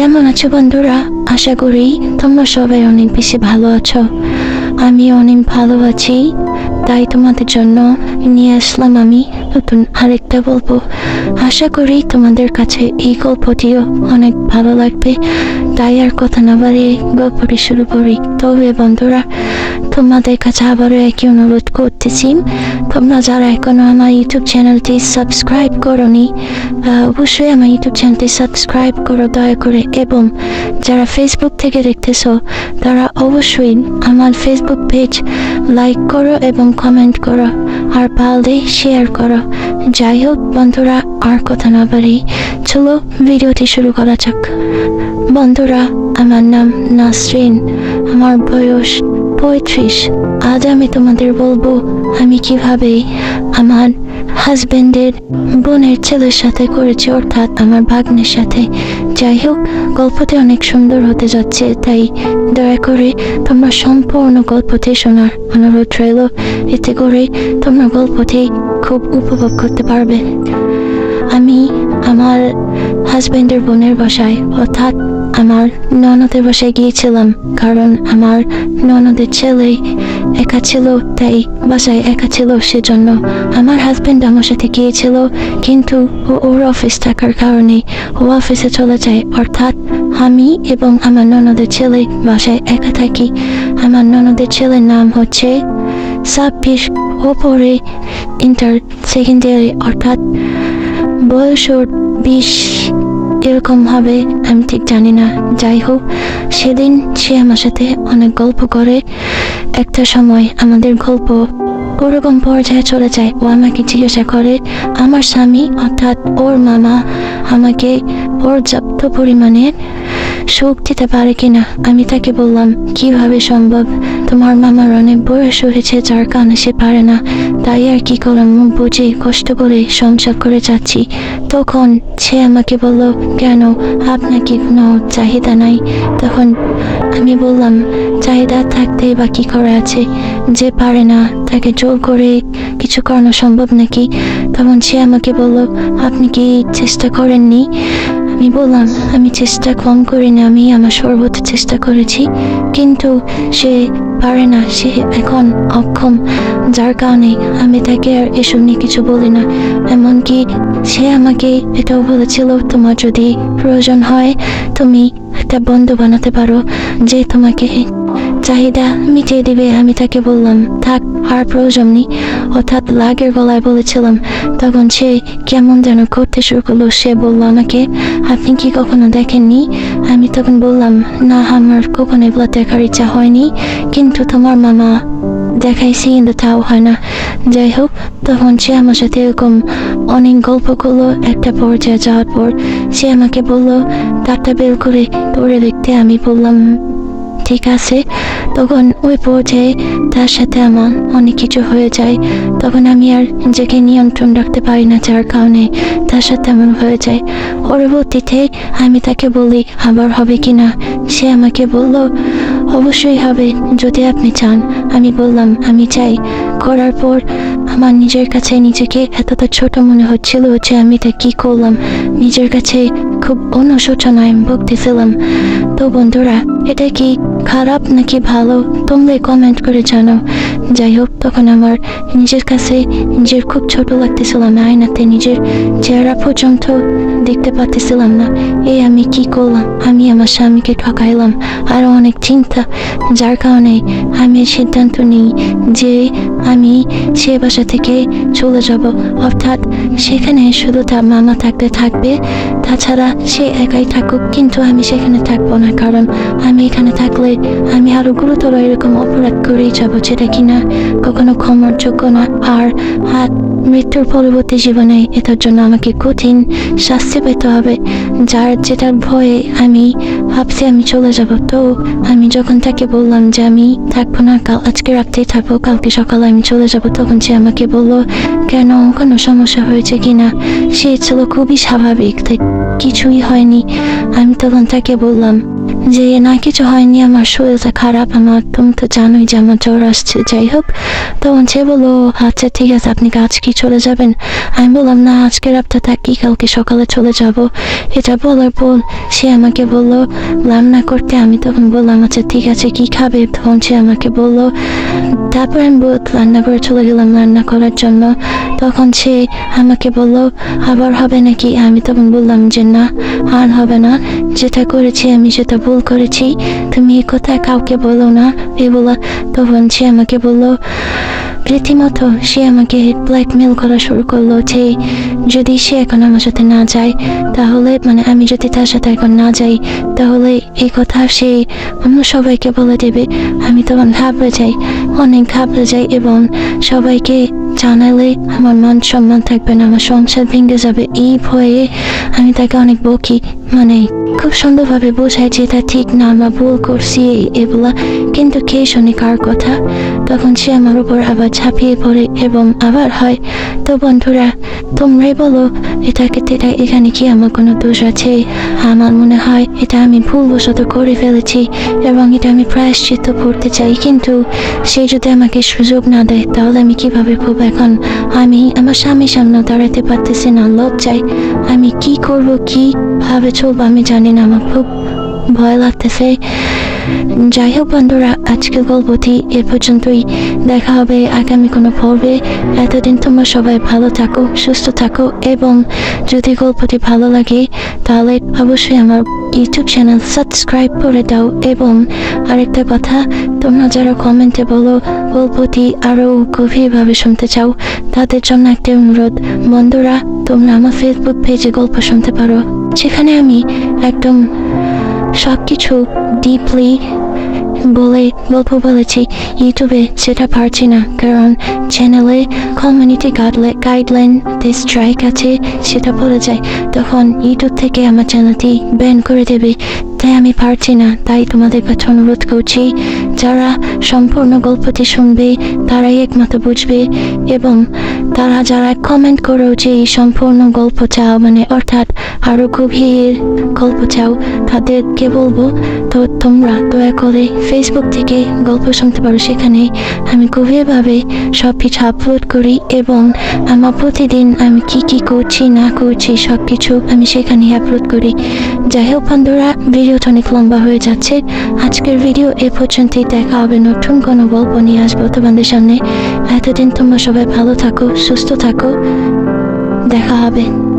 কেমন আছো বন্ধুরা? আশা করি তোমরা সবাই অনেক বেশি ভালো আছো। আমি অনেক ভালো আছি। তাই তোমাদের জন্য নিয়ে আসলাম আমি নতুন আরেকটা গল্প। আশা করি তোমাদের কাছে এই গল্পটিও অনেক ভালো লাগবে। তাই আর কথা না বাড়িয়ে গল্পটি শুরু করি। তবে বন্ধুরা তোমাদের কাছে আবারও একই অনুরোধ করতেছি। তোমরা যারা এখনও আমার ইউটিউব চ্যানেলটি সাবস্ক্রাইব করনি অবশ্যই আমার ইউটিউব চ্যানেলটি সাবস্ক্রাইব করো দয়া করে এবং যারা ফেসবুক থেকে দেখতেছো, তারা অবশ্যই আমার ফেসবুক পেজ লাইক করো এবং কমেন্ট করো, আর পারলে শেয়ার করো। যাই হোক বন্ধুরা, আর কথা না বাড়ি, চলো ভিডিওটি শুরু করা যাক। বন্ধুরা, আমার নাম নাসরিন, আমার বয়স পঁয়ত্রিশ আজ আমি তোমাদের বলব, আমি কীভাবে আমার হাজবেন্ডের বোনের ছেলের সাথে করেছি, অর্থাৎ আমার ভাগ্নের সাথে। যাই হোক, গল্পটি অনেক সুন্দর হতে যাচ্ছে, তাই দয়া করে তোমরা সম্পূর্ণ গল্পটি শোনার অনুরোধ রইল। এতে করে তোমরা গল্পটি খুব উপভোগ করতে পারবে। আমি আমার হাজবেন্ডের বোনের বাসায়, অর্থাৎ আমার ননদের বাসায় গিয়েছিলাম, কারণ আমার ননদের ছেলে একা ছিল, তাই বাসায় একা ছিল সেজন্য। আমার হাজবেন্ড আমার সাথে গিয়েছিল, কিন্তু ও- ওর অফিস থাকার কারণে ও অফিসে চলে যায়। অর্থাৎ আমি এবং আমার ননদের ছেলে বাসায় একা থাকি। আমার ননদের ছেলের নাম হচ্ছে ছাব্বিশ পরে ইন্টার সেকেন্ড ইয়ারে অর্থাৎ বয়স বিশ। এরকম হবে, আমি ঠিক জানি না। যাই হোক সেদিন সে আমার সাথে অনেক গল্প করে। একটা সময় আমাদের গল্প ওরকম পর্যায়ে চলে যায়। ও আমাকে জিজ্ঞাসা করে, আমার স্বামী অর্থাৎ ওর মামা আমাকে পর্যাপ্ত পরিমাণে সুখ দিতে পারে কিনা, আমি তাকে বললাম, কীভাবে সম্ভব? তোমার মামার অনেক বয়স হয়েছে, যার কারণে সে পারে না। তাই আর কি করলাম? বুঝে কষ্ট করে সংসার করে যাচ্ছি। তখন সে আমাকে বলল, কেন? আপনার কি কোনো চাহিদা নাই? তখন আমি বললাম, চাহিদা থাকতে বা কি করে আছে। যে পারে না, তাকে জোর করে কিছু করানো সম্ভব নাকি? তখন সে আমাকে বলল, আপনি কি চেষ্টা করেননি? আমি বললাম, আমি চেষ্টা কম করিনি, আমি আমার সর্বোচ্চ চেষ্টা করেছি। কিন্তু সে পারে না, সে এখন অক্ষম। যার কারণে আমি তাকে আর এসব নিয়ে কিছু বলি না। এমনকি সে আমাকে এটাও বলেছিল, তোমার যদি প্রয়োজন হয়, তুমি একটা বন্ধু বানাতে পারো, যে তোমাকে চাহিদা মিটিয়ে দিবে, আমি তাকে বললাম, থাক আর প্রয়োজন নেই। অর্থাৎ লাগের গলায় বলেছিলাম, তখন সে কেমন যেন করতে শুরু করল। সে বলল, আমাকে আপনি কি কখনো দেখেননি? আমি তখন বললাম, না, আমার কখনো এগুলো দেখার ইচ্ছা হয়নি, কিন্তু তোমার মামা দেখাইছি, কিন্তু তাও হয় না। যাই হোক, তখন সে আমার সাথে এরকম অনেক গল্প করল। একটা পর্যায়ে যাওয়ার পর সে আমাকে বলল ডাক্তার বের করে পড়ে দেখতে আমি বললাম, ঠিক আছে। তখন ওই পর্যায়ে তার সাথে আমার অনেক কিছু হয়ে যায়, তখন আমি আর নিজেকে নিয়ন্ত্রণ রাখতে পারি না যার কারণে তার সাথে এমন হয়ে যায়। পরবর্তীতে আমি তাকে বলি, আবার হবে কি না? সে আমাকে বলল, অবশ্যই হবে, যদি আপনি চান। আমি বললাম, আমি চাই। করার পর আমার নিজের কাছে নিজেকে এতটা ছোট মনে হচ্ছিল যে আমি তা কি করলাম। নিজের কাছে খুব অনুশোচনায় ভুগতেছিলাম। তো বন্ধুরা, এটা কি খারাপ নাকি ভালো তোমরা কমেন্ট করে জানো যাই হোক তখন আমার নিজের কাছে নিজের খুব ছোট লাগতেছিল আমি আয়নাতে নিজের চেহারা পর্যন্ত দেখতে পাচ্ছিলাম না। এই আমি কি করলাম? আমি আমার স্বামীকে ঠকাইলাম। আরও অনেক চিন্তা, যার কারণে আমি সিদ্ধান্ত নিই যে আমি সে বাসা থেকে চলে যাব। অর্থাৎ সেখানে শুধু তার মামা থাকতে থাকবে, তাছাড়া সে একাই থাকুক, কিন্তু আমি সেখানে থাকব না, কারণ আমি এখানে থাকলে আমি আরও গুরুতর এরকম অপরাধ করেই যাব, যেটা কিনা কখনো ক্ষমার যোগ্য না। আর হাত মৃত্যুর পরবর্তী জীবনে এটার জন্য আমাকে কঠিন শাস্তি পেতে হবে। যার যেটার ভয়ে, আমি ভাবছি আমি চলে যাব। তো আমি যখন তাকে বললাম যে আমি থাকব না, কাল আজকে রাত্রেই থাকব, কালকে সকালে আমি চলে যাব, তখন সে আমাকে বলল, কেন, কোনো সমস্যা হয়েছে কিনা সে ছিল খুবই স্বাভাবিক, তাই কিছুই হয়নি। আমি তখন তাকে বললাম যে, না, কিছু হয়নি, আমার শরীরটা খারাপ, আমার তুমি তো জানোই যে আমার জ্বর আসছে, যাই হোক। তখন সে বলল আচ্ছা ঠিক আছে, আপনি কি আজকে চলে যাবেন? আমি বললাম, না, আজকে রাতটা থাকি, কালকে সকালে চলে যাব। এটা বলার পর সে আমাকে বলল রান্না করতে আমি তখন বললাম আচ্ছা ঠিক আছে, কি খাবে? তখন সে আমাকে বলল, তারপর আমি রান্না করে চলে গেলাম রান্না করার জন্য। তখন সে আমাকে বলল, আবার হবে নাকি? আমি তখন বললাম যে, না, আর হবে না। যেটা করেছি আমি সেটা ভুল করেছি। তুমি এ কথা কাউকে বলো না। এ বলা তখন সে আমাকে বলল রীতিমতো সে আমাকে ব্ল্যাকমেল করা শুরু করল যে যদি সে এখন আমার সাথে না যায়, তাহলে মানে আমি যদি তার সাথে এখন না যাই, তাহলে এই কথা সে অন্য সবাইকে বলে দেবে। আমি তখন ঘাবড়ে যাই, অনেক ঘাবড়ে যাই এবং সবাইকে জানালে আমার মান সম্মান থাকবে না, আমার সংসার ভেঙে যাবে। এই ভয়ে আমি তাকে অনেক বকি মানে খুব সুন্দরভাবে বোঝাই যে এটা ঠিক না, আমরা ভুল করছি এগুলা। কিন্তু কে শোনে কার কথা? তখন সে আমার উপর আবার ঝাঁপিয়ে পড়ে এবং আবার হয়, তো বন্ধুরা, তোমরাই বলো এটাকে এটা এখানে কি আমার কোনো দোষ আছে? আমার মনে হয় এটা আমি ভুলবশত করে ফেলেছি এবং এটা আমি প্রায়শ্চিত্ত করতে চাই। কিন্তু সে যদি আমাকে সুযোগ না দেয়, তাহলে আমি কীভাবে খুব এখন? আমি আমার স্বামীর সামনে দাঁড়াতে পারতেছি না, লজ্জায়। আমি কি করব, কি ভাবে চলবো, আমি জানি না আমার খুব ভয় লাগতেছে। যাই হোক বন্ধুরা আজকের গল্পটি এ পর্যন্তই। দেখা হবে আগামী কোনো পর্বে। এতদিন তোমরা সবাই ভালো থাকো, সুস্থ থাকো, এবং যদি গল্পটি ভালো লাগে, তাহলে অবশ্যই আমার ইউটিউব চ্যানেল সাবস্ক্রাইব করে দাও। এবং আরেকটা কথা, তোমরা যারা কমেন্টে বলো গল্পটি আরও গভীরভাবে শুনতে চাও, তাদের জন্য একটা অনুরোধ। বন্ধুরা, তোমরা আমার ফেসবুক পেজে গল্প শুনতে পারো। সেখানে আমি একদম সব কিছু ডিপলি বলে গল্প বলেছি ইউটিউবে সেটা পারছি না। কারণ চ্যানেলে কমিউনিটি গাইডলে গাইডলাইন স্ট্রাইক আছে, সেটা পড়ে যায়। তখন ইউটিউব থেকে আমার চ্যানেলটি ব্যান করে দেবে। তাই আমি পারছি না। তাই তোমাদের কাছে অনুরোধ করছি যারা সম্পূর্ণ গল্পটি শুনবে, তারাই একমাত্র বুঝবে এবং তারা যারা কমেন্ট করো যে এই সম্পূর্ণ গল্প চাও মানে অর্থাৎ আরও গভীর গল্প চাও, তাদেরকে বলব, তো তোমরা দয়া করে ফেসবুক থেকে গল্প শুনতে পারো। সেখানে আমি গভীরভাবে সব কিছু আপলোড করি এবং আমার প্রতিদিন আমি কি কি করছি, না করছি সব কিছু আমি সেখানে আপলোড করি। যাই হোক বন্ধুরা, ভিডিওটা অনেক লম্বা হয়ে যাচ্ছে। আজকের ভিডিও এ পর্যন্তই, দেখা হবে নতুন কোনো গল্প নিয়ে আসব তোমাদের সামনে। এতদিন তোমরা সবাই ভালো থাকো, সুস্থ থাকো। দেখা হবে।